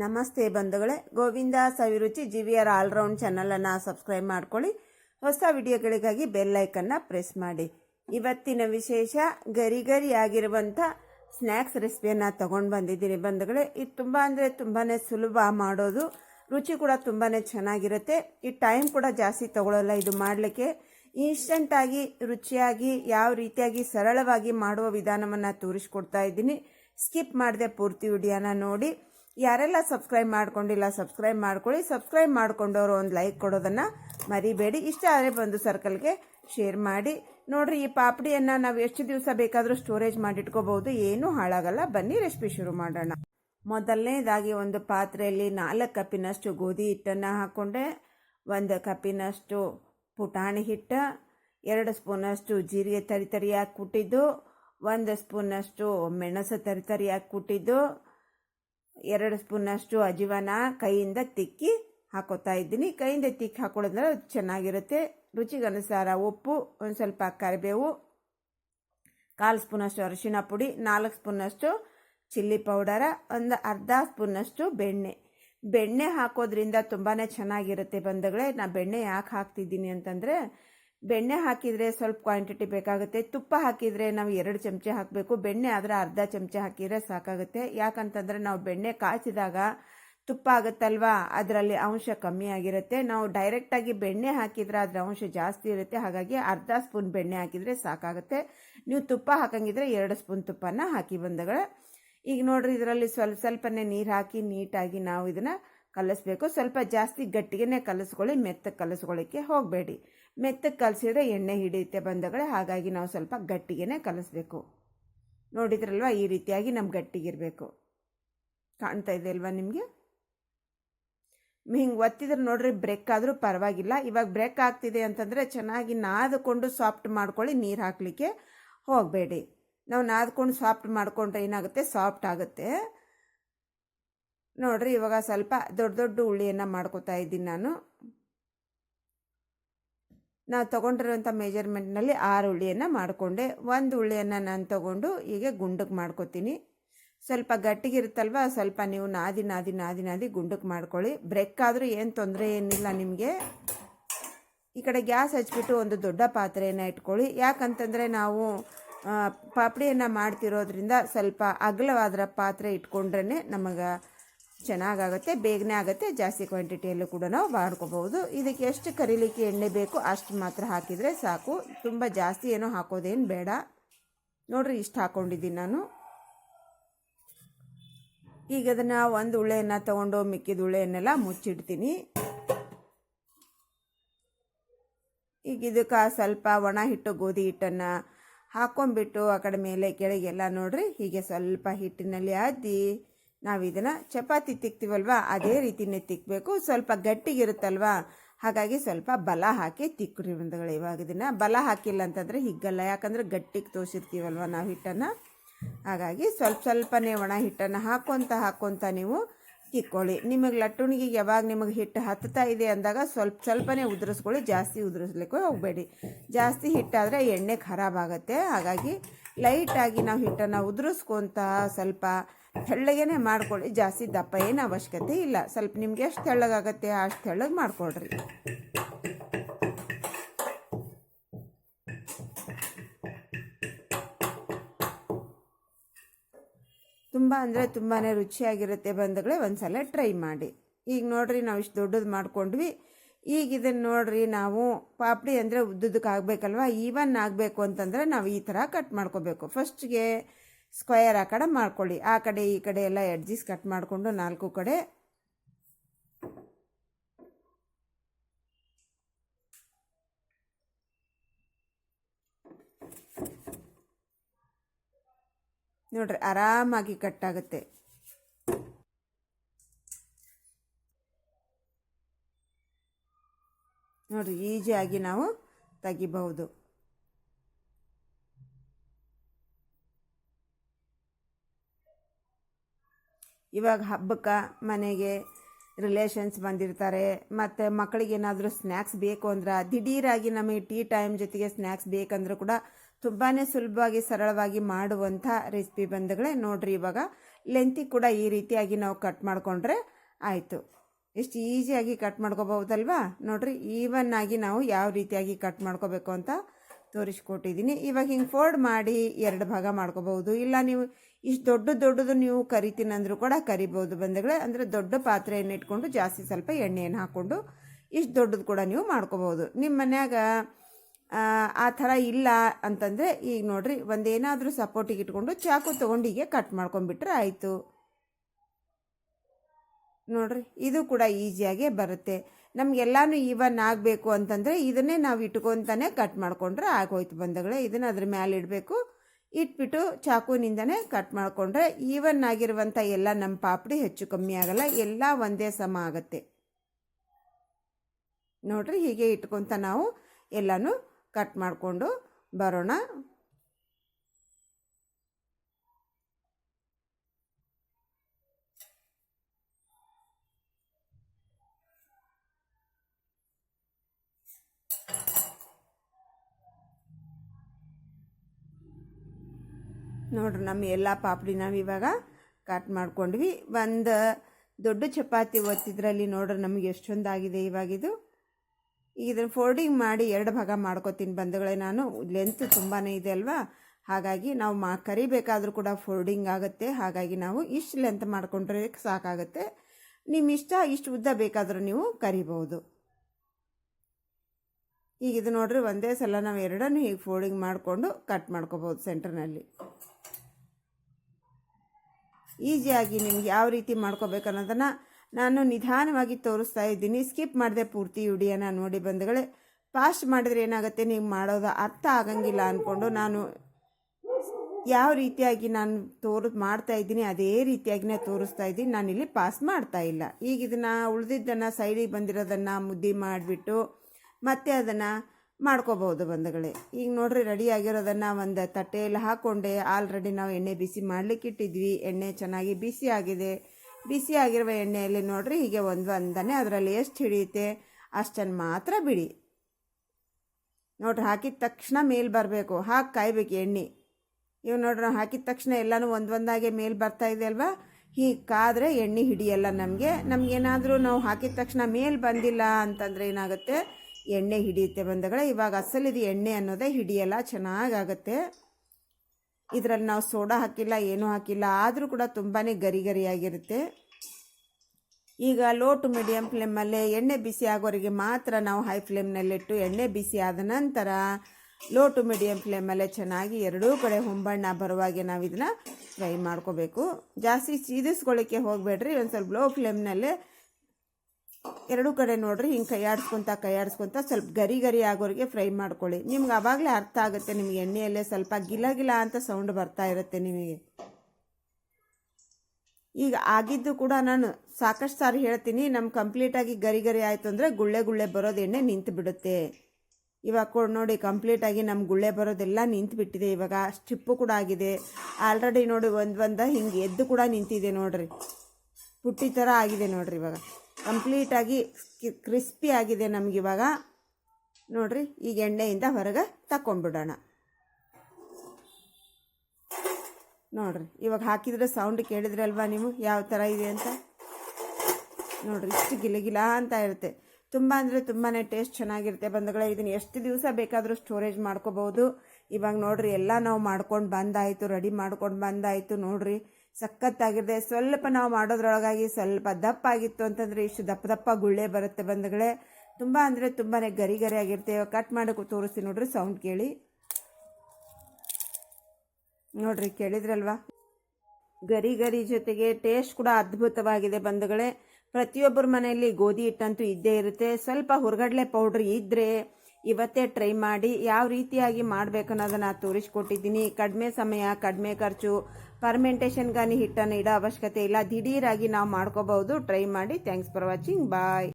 ನಮಸ್ತೆ ಬಂಧುಗಳೇ. Govinda Saviruchi R all-round ಚಾನಲನ್ನು ಸಬ್ಸ್ಕ್ರೈಬ್ ಮಾಡ್ಕೊಳ್ಳಿ. ಹೊಸ ವಿಡಿಯೋಗಳಿಗಾಗಿ ಬೆಲ್ ಐಕನ್ನ ಪ್ರೆಸ್ ಮಾಡಿ. ಇವತ್ತಿನ ವಿಶೇಷ ಗರಿ ಗರಿ ಆಗಿರುವಂಥ ಸ್ನ್ಯಾಕ್ಸ್ ರೆಸಿಪಿಯನ್ನು ತೊಗೊಂಡು ಬಂದಿದ್ದೀನಿ ಬಂಧುಗಳೇ. ಇದು ತುಂಬ ಅಂದರೆ ತುಂಬಾ ಸುಲಭ ಮಾಡೋದು. ರುಚಿ ಕೂಡ ತುಂಬಾ ಚೆನ್ನಾಗಿರುತ್ತೆ. ಈ ಟೈಮ್ ಕೂಡ ಜಾಸ್ತಿ ತಗೊಳ್ಳಲ್ಲ ಇದು ಮಾಡಲಿಕ್ಕೆ. ಇನ್ಸ್ಟಂಟಾಗಿ ರುಚಿಯಾಗಿ, ಯಾವ ರೀತಿಯಾಗಿ ಸರಳವಾಗಿ ಮಾಡುವ ವಿಧಾನವನ್ನು ತೋರಿಸ್ಕೊಡ್ತಾ ಇದ್ದೀನಿ. ಸ್ಕಿಪ್ ಮಾಡದೆ ಪೂರ್ತಿ ವಿಡಿಯೋನ ನೋಡಿ. ಯಾರೆಲ್ಲ ಸಬ್ಸ್ಕ್ರೈಬ್ ಮಾಡ್ಕೊಂಡಿಲ್ಲ, ಸಬ್ಸ್ಕ್ರೈಬ್ ಮಾಡ್ಕೊಳ್ಳಿ. ಸಬ್ಸ್ಕ್ರೈಬ್ ಮಾಡ್ಕೊಂಡವರು ಒಂದು ಲೈಕ್ ಕೊಡೋದನ್ನು ಮರಿಬೇಡಿ. ಇಷ್ಟ ಆದರೆ ಬಂದು ಸರ್ಕಲ್ಗೆ ಶೇರ್ ಮಾಡಿ. ನೋಡ್ರಿ, ಈ ಪಾಪಡಿಯನ್ನು ನಾವು ಎಷ್ಟು ದಿವಸ ಬೇಕಾದರೂ ಸ್ಟೋರೇಜ್ ಮಾಡಿಟ್ಕೋಬಹುದು. ಏನೂ ಹಾಳಾಗಲ್ಲ. ಬನ್ನಿ ರೆಸಿಪಿ ಶುರು ಮಾಡೋಣ. ಮೊದಲನೇದಾಗಿ ಒಂದು ಪಾತ್ರೆಯಲ್ಲಿ ನಾಲ್ಕು ಕಪ್ಪಿನಷ್ಟು ಗೋಧಿ ಹಿಟ್ಟನ್ನು ಹಾಕ್ಕೊಂಡೆ ಒಂದು ಕಪ್ಪಿನಷ್ಟು ಪುಟಾಣಿ ಹಿಟ್ಟು. ಎರಡು ಸ್ಪೂನಷ್ಟು ಜೀರಿಗೆ ತರಿತರಿಯಾಗಿ ಕುಟ್ಟಿದ್ದು ಒಂದು ಸ್ಪೂನಷ್ಟು ಮೆಣಸು ತರಿತರಿಯಾಗಿ ಕುಟ್ಟಿದ್ದು ಎರಡು ಸ್ಪೂನಷ್ಟು ಅಜೀವನ ಕೈಯಿಂದ ತಿಕ್ಕಿ ಹಾಕೋತಾ ಇದ್ದೀನಿ. ಕೈಯಿಂದ ತಿಕ್ಕಿ ಹಾಕೊಳ್ಳೋದ್ರೆ ಅದು ಚೆನ್ನಾಗಿರುತ್ತೆ. ರುಚಿಗೆ ಅನುಸಾರ ಉಪ್ಪು, ಒಂದು ಸ್ವಲ್ಪ ಕರಿಬೇವು, ಕಾಲು ಸ್ಪೂನಷ್ಟು ಅರಿಶಿಣ ಪುಡಿ, ನಾಲ್ಕು ಸ್ಪೂನಷ್ಟು ಚಿಲ್ಲಿ ಪೌಡರ, ಒಂದು ಅರ್ಧ ಸ್ಪೂನಷ್ಟು ಬೆಣ್ಣೆ. ಬೆಣ್ಣೆ ಹಾಕೋದ್ರಿಂದ ತುಂಬಾ ಚೆನ್ನಾಗಿರುತ್ತೆ ಬಂಧುಗಳೇ. ನಾ ಬೆಣ್ಣೆ ಯಾಕೆ ಹಾಕ್ತಿದ್ದೀನಿ ಅಂತಂದರೆ ಬೆಣ್ಣೆ ಹಾಕಿದರೆ ಸ್ವಲ್ಪ ಕ್ವಾಂಟಿಟಿ ಬೇಕಾಗುತ್ತೆ. ತುಪ್ಪ ಹಾಕಿದರೆ ನಾವು ಎರಡು ಚಮಚ ಹಾಕಬೇಕು. ಬೆಣ್ಣೆ ಆದರೆ ಅರ್ಧ ಚಮಚ ಹಾಕಿದರೆ ಸಾಕಾಗುತ್ತೆ. ಯಾಕಂತಂದರೆ ನಾವು ಬೆಣ್ಣೆ ಕಾಯಿಸಿದಾಗ ತುಪ್ಪ ಆಗುತ್ತಲ್ವಾ? ಅದರಲ್ಲಿ ಅಂಶ ಕಮ್ಮಿ ಆಗಿರುತ್ತೆ. ನಾವು ಡೈರೆಕ್ಟಾಗಿ ಬೆಣ್ಣೆ ಹಾಕಿದರೆ ಅದರ ಅಂಶ ಜಾಸ್ತಿ ಇರುತ್ತೆ. ಹಾಗಾಗಿ ಅರ್ಧ ಸ್ಪೂನ್ ಬೆಣ್ಣೆ ಹಾಕಿದರೆ ಸಾಕಾಗುತ್ತೆ. ನೀವು ತುಪ್ಪ ಹಾಕಂಗಿದ್ರೆ ಎರಡು ಸ್ಪೂನ್ ತುಪ್ಪನ ಹಾಕಿ ಬಂದಗಳ ಈಗ ನೋಡ್ರಿ, ಇದರಲ್ಲಿ ಸ್ವಲ್ಪ ಸ್ವಲ್ಪನೇ ನೀರು ಹಾಕಿ ನೀಟಾಗಿ ನಾವು ಇದನ್ನು ಕಲಿಸ್ಬೇಕು. ಸ್ವಲ್ಪ ಜಾಸ್ತಿ ಗಟ್ಟಿಗೆನೆ ಕಲಿಸ್ಕೊಳ್ಳಿ, ಮೆತ್ತಗೆ ಕಲಿಸ್ಕೊಳ್ಳಿಕ್ಕೆ ಹೋಗಬೇಡಿ. ಮೆತ್ತಗೆ ಕಲಿಸಿದ್ರೆ ಎಣ್ಣೆ ಹಿಡಿಯುತ್ತೆ ಬಂದಗಳೇ ಹಾಗಾಗಿ ನಾವು ಸ್ವಲ್ಪ ಗಟ್ಟಿಗೆನೆ ಕಲಿಸ್ಬೇಕು. ನೋಡಿದ್ರಲ್ವ, ಈ ರೀತಿಯಾಗಿ ನಮ್ಮ ಗಟ್ಟಿಗಿರಬೇಕು ಕಾಣ್ತಾ ಇದೆ ಅಲ್ವಾ ನಿಮಗೆ? ಹಿಂಗೆ ಒತ್ತಿದ್ರೆ ನೋಡ್ರಿ ಬ್ರೇಕ್ ಆದರೂ ಪರವಾಗಿಲ್ಲ. ಇವಾಗ ಬ್ರೇಕ್ ಆಗ್ತಿದೆ ಅಂತಂದರೆ ಚೆನ್ನಾಗಿ ನಾದಿಕೊಂಡು ಸಾಫ್ಟ್ ಮಾಡ್ಕೊಳ್ಳಿ, ನೀರು ಹಾಕಲಿಕ್ಕೆ ಹೋಗಬೇಡಿ. ನಾವು ನಾದ್ಕೊಂಡು ಸಾಫ್ಟ್ ಮಾಡಿಕೊಂಡ್ರೆ ಏನಾಗುತ್ತೆ? ಸಾಫ್ಟ್ ಆಗುತ್ತೆ. ನೋಡ್ರಿ, ಇವಾಗ ಸ್ವಲ್ಪ ದೊಡ್ಡ ದೊಡ್ಡ ಉಳ್ಳಿಯನ್ನು ಮಾಡ್ಕೋತಾ ಇದ್ದೀನಿ ನಾನು. ನಾವು ತೊಗೊಂಡಿರೋಂಥ ಮೆಜರ್ಮೆಂಟ್ನಲ್ಲಿ ಆರು ಉಳ್ಳಿಯನ್ನು ಮಾಡಿಕೊಂಡೆ. ಒಂದು ಉಳ್ಳಿಯನ್ನು ನಾನು ತೊಗೊಂಡು ಹೀಗೆ ಗುಂಡಕ್ಕೆ ಮಾಡ್ಕೋತೀನಿ. ಸ್ವಲ್ಪ ಗಟ್ಟಿಗಿರುತ್ತಲ್ವ ಸ್ವಲ್ಪ ನೀವು ನಾದಿ ನಾದಿ ನಾದಿ ನಾದಿ ಗುಂಡಕ್ಕೆ ಮಾಡ್ಕೊಳ್ಳಿ. ಬ್ರೇಕ್ ಆದರೂ ಏನು ತೊಂದರೆ ಏನಿಲ್ಲ ನಿಮಗೆ. ಈ ಕಡೆ ಗ್ಯಾಸ್ ಹಚ್ಚಿಬಿಟ್ಟು ಒಂದು ದೊಡ್ಡ ಪಾತ್ರೆಯನ್ನು ಇಟ್ಕೊಳ್ಳಿ. ಯಾಕಂತಂದರೆ ನಾವು ಪಾಪಡಿಯನ್ನು ಮಾಡ್ತಿರೋದ್ರಿಂದ ಸ್ವಲ್ಪ ಅಗಲವಾದ ಪಾತ್ರೆ ಇಟ್ಕೊಂಡ್ರೇ ನಮಗೆ ಚೆನ್ನಾಗಾಗುತ್ತೆ, ಬೇಗನೆ ಆಗುತ್ತೆ, ಜಾಸ್ತಿ ಕ್ವಾಂಟಿಟಿಯಲ್ಲೂ ಕೂಡ ನಾವು ಮಾಡ್ಕೋಬಹುದು. ಇದಕ್ಕೆ ಎಷ್ಟು ಕರಿಲಿಕ್ಕೆ ಎಣ್ಣೆ ಬೇಕು ಅಷ್ಟು ಮಾತ್ರ ಹಾಕಿದರೆ ಸಾಕು. ತುಂಬ ಜಾಸ್ತಿ ಏನೋ ಹಾಕೋದೇನು ಬೇಡ. ನೋಡ್ರಿ, ಇಷ್ಟು ಹಾಕ್ಕೊಂಡಿದ್ದೀನಿ ನಾನು. ಈಗ ಅದನ್ನು ಒಂದು ಉಳ್ಳೆಯನ್ನು ತೊಗೊಂಡು ಮಿಕ್ಕಿದ ಉಳ್ಳೆಯನ್ನೆಲ್ಲ ಮುಚ್ಚಿಡ್ತೀನಿ. ಈಗ ಇದಕ್ಕೆ ಸ್ವಲ್ಪ ಒಣ ಹಿಟ್ಟು, ಗೋಧಿ ಹಿಟ್ಟನ್ನು ಹಾಕ್ಕೊಂಬಿಟ್ಟು ಆ ಕಡೆ ಮೇಲೆ ಕೆಳಗೆಲ್ಲ ನೋಡ್ರಿ, ಹೀಗೆ ಸ್ವಲ್ಪ ಹಿಟ್ಟಿನಲ್ಲಿ ಅದ್ದಿ ನಾವು ಇದನ್ನು ಚಪಾತಿ ತಿಕ್ತೀವಲ್ವ? ಅದೇ ರೀತಿನೇ ತಿಕ್ಕಬೇಕು ಸ್ವಲ್ಪ ಗಟ್ಟಿಗಿರುತ್ತಲ್ವಾ? ಹಾಗಾಗಿ ಸ್ವಲ್ಪ ಬಲ ಹಾಕಿ ತಿಕ್ಕ್ರಿ ಬಂಧುಗಳು ಇವಾಗ ಇದನ್ನು ಬಲ ಹಾಕಿಲ್ಲ ಅಂತಂದರೆ ಹಿಗ್ಗಲ್ಲ. ಯಾಕಂದರೆ ಗಟ್ಟಿಗೆ ತೋಸಿರ್ತೀವಲ್ವ ನಾವು ಹಿಟ್ಟನ್ನು? ಹಾಗಾಗಿ ಸ್ವಲ್ಪ ಸ್ವಲ್ಪನೇ ಒಣ ಹಿಟ್ಟನ್ನು ಹಾಕ್ಕೊತ ಹಾಕ್ಕೊತ ನೀವು ತಿಕ್ಕೊಳ್ಳಿ. ನಿಮಗೆ ಲಟ್ಟುಣಿಗೆ ಯಾವಾಗ ನಿಮಗೆ ಹಿಟ್ಟು ಹತ್ತುತ್ತಾ ಇದೆ ಅಂದಾಗ ಸ್ವಲ್ಪ ಸ್ವಲ್ಪನೇ ಉದುರಿಸ್ಕೊಳ್ಳಿ. ಜಾಸ್ತಿ ಉದುರಿಸ್ಲಿಕ್ಕೆ ಹೋಗಬೇಡಿ. ಜಾಸ್ತಿ ಹಿಟ್ಟಾದರೆ ಎಣ್ಣೆ ಖರಾಬ್ ಆಗುತ್ತೆ. ಹಾಗಾಗಿ ಲೈಟಾಗಿ ನಾವು ಹಿಟ್ಟನ್ನು ಉದುರಿಸ್ಕೊತ ಸ್ವಲ್ಪ ತೆಳ್ಳಗೇನೆ ಮಾಡ್ಕೊಳ್ಳಿ ಜಾಸ್ತಿ ದಪ್ಪ ಏನು ಅವಶ್ಯಕತೆ ಇಲ್ಲ. ಸ್ವಲ್ಪ ನಿಮ್ಗೆ ಎಷ್ಟು ತೆಳ್ಳಗಾಗತ್ತೆ ಅಷ್ಟು ತೆಳ್ಳಗೆ ಮಾಡ್ಕೊಳ್ರಿ. ತುಂಬ ಅಂದರೆ ತುಂಬಾ ರುಚಿಯಾಗಿರುತ್ತೆ ಬಂಧುಗಳೇ, ಒಂದ್ಸಲ ಟ್ರೈ ಮಾಡಿ. ಈಗ ನೋಡ್ರಿ ನಾವು ಇಷ್ಟು ದೊಡ್ಡದು ಮಾಡ್ಕೊಂಡ್ವಿ. ಈಗ ಇದನ್ನು ನೋಡ್ರಿ ನಾವು ಪಾಪಡಿ ಅಂದರೆ ಉದ್ದುದಕ್ಕೆ ಆಗಬೇಕಲ್ವ ಈವನ್ ಆಗಬೇಕು ಅಂತಂದರೆ ನಾವು ಈ ಥರ ಕಟ್ ಮಾಡ್ಕೋಬೇಕು. ಫಸ್ಟ್ಗೆ ಸ್ಕ್ವಯರ್ ಆ ಕಡೆ ಮಾಡ್ಕೊಳ್ಳಿ. ಆ ಕಡೆ, ಈ ಕಡೆ ಎಲ್ಲ ಎಡ್ಜಸ್ ಕಟ್ ಮಾಡಿಕೊಂಡು ನಾಲ್ಕು ಕಡೆ ನೋಡ್ರಿ ಆರಾಮಾಗಿ ಕಟ್ಟಾಗುತ್ತೆ ನೋಡಿರಿ ಈಜಿಯಾಗಿ ನಾವು ತೆಗಿಬಹುದು. ಇವಾಗ ಹಬ್ಬಕ್ಕೆ ಮನೆಗೆ ರಿಲೇಷನ್ಸ್ ಬಂದಿರ್ತಾರೆ, ಮತ್ತು ಮಕ್ಕಳಿಗೆ ಏನಾದರೂ ಸ್ನ್ಯಾಕ್ಸ್ ಬೇಕು ಅಂದ್ರೆ, ದಿಢೀರಾಗಿ ನಮಗೆ ಟೀ ಟೈಮ್ ಜೊತೆಗೆ ಸ್ನ್ಯಾಕ್ಸ್ ಬೇಕಂದ್ರೂ ಕೂಡ ತುಂಬಾ ಸುಲಭವಾಗಿ, ಸರಳವಾಗಿ ಮಾಡುವಂಥ ರೆಸಿಪಿ ಬಂದಗಳೇ ನೋಡ್ರಿ ಇವಾಗ. ಲೆಂತಿ ಕೂಡ ಈ ರೀತಿಯಾಗಿ ನಾವು ಕಟ್ ಮಾಡಿಕೊಂಡ್ರೆ ಆಯಿತು. ಎಷ್ಟು ಈಸಿಯಾಗಿ ಕಟ್ ಮಾಡ್ಕೋಬಹುದಲ್ವಾ? ನೋಡ್ರಿ ಈವನ್ ಆಗಿ ನಾವು ಯಾವ ರೀತಿಯಾಗಿ ಕಟ್ ಮಾಡ್ಕೋಬೇಕು ಅಂತ ತೋರಿಸ್ಕೊಟ್ಟಿದ್ದೀನಿ ಇವಾಗ ಹಿಂಗೆ ಫೋಲ್ಡ್ ಮಾಡಿ ಎರಡು ಭಾಗ ಮಾಡ್ಕೋಬಹುದು. ಇಲ್ಲ ನೀವು ಇಷ್ಟು ದೊಡ್ಡ ದೊಡ್ಡದು ನೀವು ಕರಿತೀನಿ ಅಂದರೂ ಕೂಡ ಕರಿಬೋದು ಬಂಧುಗಳೇ. ಅಂದರೆ ದೊಡ್ಡ ಪಾತ್ರೆಯನ್ನು ಇಟ್ಕೊಂಡು ಜಾಸ್ತಿ ಸ್ವಲ್ಪ ಎಣ್ಣೆಯನ್ನು ಹಾಕ್ಕೊಂಡು ಇಷ್ಟು ದೊಡ್ಡದು ಕೂಡ ನೀವು ಮಾಡ್ಕೋಬೋದು ನಿಮ್ಮ ಮನ್ಯಾಗ ಆ, ಥರ ಇಲ್ಲ ಅಂತಂದರೆ ಈಗ ನೋಡ್ರಿ ಒಂದೇನಾದರೂ ಸಪೋರ್ಟಿಗೆ ಇಟ್ಕೊಂಡು ಚಾಕು ತೊಗೊಂಡು ಹೀಗೆ ಕಟ್ ಮಾಡ್ಕೊಂಬಿಟ್ರೆ ಆಯಿತು. ನೋಡ್ರಿ ಇದು ಕೂಡ ಈಸಿಯಾಗೇ ಬರುತ್ತೆ. ನಮಗೆಲ್ಲಾನು ಈವನ್ ಆಗಬೇಕು ಅಂತಂದರೆ ಇದನ್ನೇ ನಾವು ಇಟ್ಕೊತಾನೆ ಕಟ್ ಮಾಡಿಕೊಂಡ್ರೆ ಆಗೋಯ್ತು ಬಂದಗಳೇ ಇದನ್ನು ಅದ್ರ ಮೇಲೆ ಇಡಬೇಕು. ಇಟ್ಬಿಟ್ಟು ಚಾಕುನಿಂದನೇ ಕಟ್ ಮಾಡಿಕೊಂಡ್ರೆ ಈವನ್ ಆಗಿರುವಂಥ ಎಲ್ಲ ನಮ್ಮ ಪಾಪಡಿ ಹೆಚ್ಚು ಕಮ್ಮಿ ಆಗಲ್ಲ, ಎಲ್ಲ ಒಂದೇ ಸಮ ಆಗುತ್ತೆ. ನೋಡ್ರಿ ಹೀಗೆ ಇಟ್ಕೊತ ನಾವು ಎಲ್ಲನೂ ಕಟ್ ಮಾಡಿಕೊಂಡು ಬರೋಣ. ನೋಡ್ರಿ ನಮ್ಮ ಎಲ್ಲ ಪಾಪಡಿ ನಾವು ಇವಾಗ ಕಟ್ ಮಾಡ್ಕೊಂಡ್ವಿ. ಒಂದು ದೊಡ್ಡ ಚಪಾತಿ ಒತ್ತಿದ್ರಲ್ಲಿ ನೋಡ್ರಿ ನಮಗೆ ಎಷ್ಟೊಂದಾಗಿದೆ ಇವಾಗಿದು ಈಗ ಇದನ್ನು ಫೋಲ್ಡಿಂಗ್ ಮಾಡಿ ಎರಡು ಭಾಗ ಮಾಡ್ಕೊತೀನಿ ಬಂಧುಗಳೇ ನಾನು. ಲೆಂತ್ ತುಂಬಾ ಇದೆ ಅಲ್ವಾ? ಹಾಗಾಗಿ ನಾವು ಮಾ, ಕರಿಬೇಕಾದ್ರೂ ಕೂಡ ಫೋಲ್ಡಿಂಗ್ ಆಗುತ್ತೆ. ಹಾಗಾಗಿ ನಾವು ಇಷ್ಟು ಲೆಂತ್ ಮಾಡಿಕೊಂಡ್ರೆ ಸಾಕಾಗುತ್ತೆ. ನಿಮ್ಮ ಇಷ್ಟ, ಇಷ್ಟು ಉದ್ದ ಬೇಕಾದರೂ ನೀವು ಕರಿಬಹುದು. ಈಗ ಇದು ನೋಡ್ರಿ ಒಂದೇ ಸಲ ನಾವು ಎರಡನ್ನು ಹೀಗೆ ಫೋಲ್ಡಿಂಗ್ ಮಾಡಿಕೊಂಡು ಕಟ್ ಮಾಡ್ಕೋಬೋದು ಸೆಂಟರ್ನಲ್ಲಿ ಈಸಿಯಾಗಿ ನಿಮ್ಗೆ ಯಾವ ರೀತಿ ಮಾಡ್ಕೋಬೇಕು ಅನ್ನೋದನ್ನು ನಾನು ನಿಧಾನವಾಗಿ ತೋರಿಸ್ತಾ ಇದ್ದೀನಿ. ಸ್ಕಿಪ್ ಮಾಡಿದೆ ಪೂರ್ತಿ ವಿಡಿಯೋನ ನೋಡಿ ಬಂದಗಳೇ ಫಾಸ್ಟ್ ಮಾಡಿದ್ರೆ ಏನಾಗುತ್ತೆ? ನೀವು ಮಾಡೋದು ಅರ್ಥ ಆಗಂಗಿಲ್ಲ ಅಂದ್ಕೊಂಡು ನಾನು ಯಾವ ರೀತಿಯಾಗಿ ನಾನು ತೋರ್ ಮಾಡ್ತಾ ಇದ್ದೀನಿ, ಅದೇ ರೀತಿಯಾಗಿನೇ ತೋರಿಸ್ತಾ ಇದ್ದೀನಿ. ನಾನಿಲ್ಲಿ ಪಾಸ್ ಮಾಡ್ತಾ ಇಲ್ಲ. ಈಗ ಇದನ್ನು ಉಳಿದಿದ್ದನ್ನು, ಸೈಡಿಗೆ ಬಂದಿರೋದನ್ನು ಮುದ್ದಿ ಮಾಡಿಬಿಟ್ಟು ಮತ್ತೆ ಅದನ್ನು ಮಾಡ್ಕೋಬಹುದು ಬಂಧುಗಳೇ. ಈಗ ನೋಡ್ರಿ ರೆಡಿ ಆಗಿರೋದನ್ನ ಒಂದು ತಟ್ಟೆಯಲ್ಲಿ ಹಾಕ್ಕೊಂಡೆ ಆಲ್ರೆಡಿ ನಾವು ಎಣ್ಣೆ ಬಿಸಿ ಮಾಡ್ಲಿಕ್ಕೆ ಇಟ್ಟಿದ್ವಿ. ಎಣ್ಣೆ ಚೆನ್ನಾಗಿ ಬಿಸಿ ಆಗಿದೆ. ಬಿಸಿ ಆಗಿರುವ ಎಣ್ಣೆಯಲ್ಲಿ ನೋಡ್ರಿ ಹೀಗೆ ಒಂದು ಒಂದನೇ ಅದರಲ್ಲಿ ಎಷ್ಟು ಹಿಡಿಯುತ್ತೆ ಅಷ್ಟನ್ನು ಮಾತ್ರ ಬಿಡಿ. ನೋಡ್ರಿ ಹಾಕಿದ ತಕ್ಷಣ ಮೇಲ್ ಬರಬೇಕು. ಹಾಕಿ ಕಾಯ್ಬೇಕು ಎಣ್ಣೆ. ಇವು ನೋಡ್ರಿ ನಾವು ಹಾಕಿದ ತಕ್ಷಣ ಎಲ್ಲನೂ ಒಂದೊಂದಾಗೆ ಮೇಲ್ ಬರ್ತಾ ಇದೆ ಅಲ್ವಾ? ಹೀಗೆ ಕಾದ್ರೆ ಎಣ್ಣೆ ಹಿಡಿಯಲ್ಲ ನಮಗೆ. ನಮಗೇನಾದರೂ ನಾವು ಹಾಕಿದ ತಕ್ಷಣ ಮೇಲ್ ಬಂದಿಲ್ಲ ಅಂತಂದರೆ ಏನಾಗುತ್ತೆ? ಎಣ್ಣೆ ಹಿಡಿಯುತ್ತೆ ಬಂದಗಳೇ ಇವಾಗ ಅಸಲಿದು ಎಣ್ಣೆ ಅನ್ನೋದೇ ಹಿಡಿಯಲ್ಲ, ಚೆನ್ನಾಗಾಗತ್ತೆ. ಇದರಲ್ಲಿ ನಾವು ಸೋಡಾ ಹಾಕಿಲ್ಲ, ಏನೂ ಹಾಕಿಲ್ಲ, ಆದರೂ ಕೂಡ ತುಂಬಾ ಗರಿ ಗರಿಯಾಗಿರುತ್ತೆ ಈಗ ಲೋ ಟು ಮೀಡಿಯಮ್ ಫ್ಲೇಮಲ್ಲೇ ಎಣ್ಣೆ ಬಿಸಿ ಆಗೋರಿಗೆ ಮಾತ್ರ ನಾವು ಹೈ ಫ್ಲೇಮ್ನಲ್ಲಿಟ್ಟು ಎಣ್ಣೆ ಬಿಸಿ ಆದ ನಂತರ ಲೋ ಟು ಮೀಡಿಯಮ್ ಫ್ಲೇಮಲ್ಲೇ ಚೆನ್ನಾಗಿ ಎರಡೂ ಕಡೆ ಹೊಂಬಣ್ಣ ಬರುವಾಗೆ ನಾವು ಇದನ್ನು ಫ್ರೈ ಮಾಡ್ಕೋಬೇಕು. ಜಾಸ್ತಿ ಸೀದಿಸ್ಕೊಳ್ಳಿಕ್ಕೆ ಹೋಗಬೇಡ್ರಿ ಒಂದು ಸ್ವಲ್ಪ ಲೋ ಫ್ಲೇಮ್ನಲ್ಲೇ ಎರಡೂ ಕಡೆ ನೋಡ್ರಿ, ಹಿಂಗೆ ಕೈಯಾಡಿಸ್ಕೊಂತ ಕೈಯಾಡಿಸ್ಕೊಂತ ಸ್ವಲ್ಪ ಗರಿ ಗರಿ ಆಗೋರಿಗೆ ಫ್ರೈ ಮಾಡ್ಕೊಳ್ಳಿ. ನಿಮ್ಗೆ ಆವಾಗಲೇ ಅರ್ಥ ಆಗುತ್ತೆ, ನಿಮ್ಗೆ ಎಣ್ಣೆಯಲ್ಲೇ ಸ್ವಲ್ಪ ಗಿಲ ಗಿಲ ಅಂತ ಸೌಂಡ್ ಬರ್ತಾ ಇರುತ್ತೆ ನಿಮಗೆ. ಈಗ ಆಗಿದ್ದು ಕೂಡ ನಾನು ಸಾಕಷ್ಟು ಸಾರಿ ಹೇಳ್ತೀನಿ ನಮ್ಮ ಕಂಪ್ಲೀಟಾಗಿ ಗರಿ ಗರಿ ಆಯಿತು ಅಂದರೆ ಗುಳ್ಳೆ ಗುಳ್ಳೆ ಬರೋದು ಎಣ್ಣೆ ನಿಂತು ಬಿಡುತ್ತೆ. ಇವಾಗ ಕೊಡ್ ನೋಡಿ ಕಂಪ್ಲೀಟಾಗಿ ನಮ್ಮ ಗುಳ್ಳೆ ಬರೋದೆಲ್ಲ ನಿಂತು ಬಿಟ್ಟಿದೆ, ಇವಾಗ ಸ್ಟಿಪ್ಪು ಕೂಡ ಆಗಿದೆ. ಆಲ್ರೆಡಿ ನೋಡಿ ಒಂದು ಒಂದು ಹಿಂಗೆ ಎದ್ದು ಕೂಡ ನಿಂತಿದೆ ನೋಡ್ರಿ. ಪುಟ್ಟಿ ಥರ ಆಗಿದೆ ನೋಡ್ರಿ ಇವಾಗ. ಕಂಪ್ಲೀಟಾಗಿ ಕ್ರಿಸ್ಪಿ ಆಗಿದೆ ನಮಗಿವಾಗ ನೋಡ್ರಿ, ಈಗ ಎಣ್ಣೆಯಿಂದ ಹೊರಗೆ ತಕ್ಕೊಂಡ್ಬಿಡೋಣ. ನೋಡ್ರಿ, ಇವಾಗ ಹಾಕಿದ್ರೆ ಸೌಂಡ್ ಕೇಳಿದ್ರಲ್ವಾ ನೀವು? ಯಾವ ಥರ ಇದೆ ಅಂತ? ನೋಡ್ರಿ, ಇಷ್ಟು ಗಿಲಗಿಲ ಅಂತ ಇರುತ್ತೆ. ತುಂಬ ಅಂದರೆ ತುಂಬಾ ಟೇಸ್ಟ್ ಚೆನ್ನಾಗಿರುತ್ತೆ ಬಂಧುಗಳೇ. ಇದನ್ನು ಎಷ್ಟು ದಿವಸ ಬೇಕಾದರೂ ಸ್ಟೋರೇಜ್ ಮಾಡ್ಕೋಬೋದು. ಇವಾಗ ನೋಡ್ರಿ, ಎಲ್ಲ ನಾವು ಮಾಡ್ಕೊಂಡು ಬಂದಾಯಿತು ರೆಡಿ ಮಾಡ್ಕೊಂಡು ಬಂದಾಯಿತು. ನೋಡ್ರಿ ಸಖತ್ತಾಗಿದೆ. ಸ್ವಲ್ಪ ನಾವು ಮಾಡೋದ್ರೊಳಗಾಗಿ ಸ್ವಲ್ಪ ದಪ್ಪ ಆಗಿತ್ತು ಅಂತಂದರೆ ಇಷ್ಟು ದಪ್ಪ ದಪ್ಪ ಗುಳ್ಳೆ ಬರುತ್ತೆ ಬಂಧುಗಳೇ. ತುಂಬ ಅಂದರೆ ತುಂಬಾ ಗರಿ ಗರಿ ಆಗಿರ್ತೇವೆ ಕಟ್ ಮಾಡೋಕ್ಕೂ ತೋರಿಸ್ತೀನಿ ನೋಡ್ರಿ ಸೌಂಡ್ ಕೇಳಿ. ನೋಡ್ರಿ ಕೇಳಿದ್ರಲ್ವಾ? ಗರಿ ಗರಿ ಜೊತೆಗೆ ಟೇಸ್ಟ್ ಕೂಡ ಅದ್ಭುತವಾಗಿದೆ ಬಂಧುಗಳೇ. ಪ್ರತಿಯೊಬ್ಬರ ಮನೆಯಲ್ಲಿ ಗೋಧಿ ಹಿಟ್ಟಂತೂ ಇದ್ದೇ ಇರುತ್ತೆ. ಸ್ವಲ್ಪ ಹುರ್ಗಡ್ಲೆ ಪೌಡ್ರ್ ಇದ್ದರೆ ಇವತ್ತೇ ಟ್ರೈ ಮಾಡಿ ಯಾವ ರೀತಿಯಾಗಿ ಮಾಡಬೇಕು ಅನ್ನೋದನ್ನು ತೋರಿಸ್ಕೊಟ್ಟಿದ್ದೀನಿ. ಕಡಿಮೆ ಸಮಯ, ಕಡಿಮೆ ಖರ್ಚು ಪರ್ಮೆಂಟೇಷನ್ಗಾನಿ ಹಿಟ್ಟನ್ನು ಇಡೋ ಅವಶ್ಯಕತೆ ಇಲ್ಲ. ದಿಢೀರಾಗಿ ನಾವು ಮಾಡ್ಕೋಬಹುದು. ಟ್ರೈ ಮಾಡಿ. Thanks for watching bye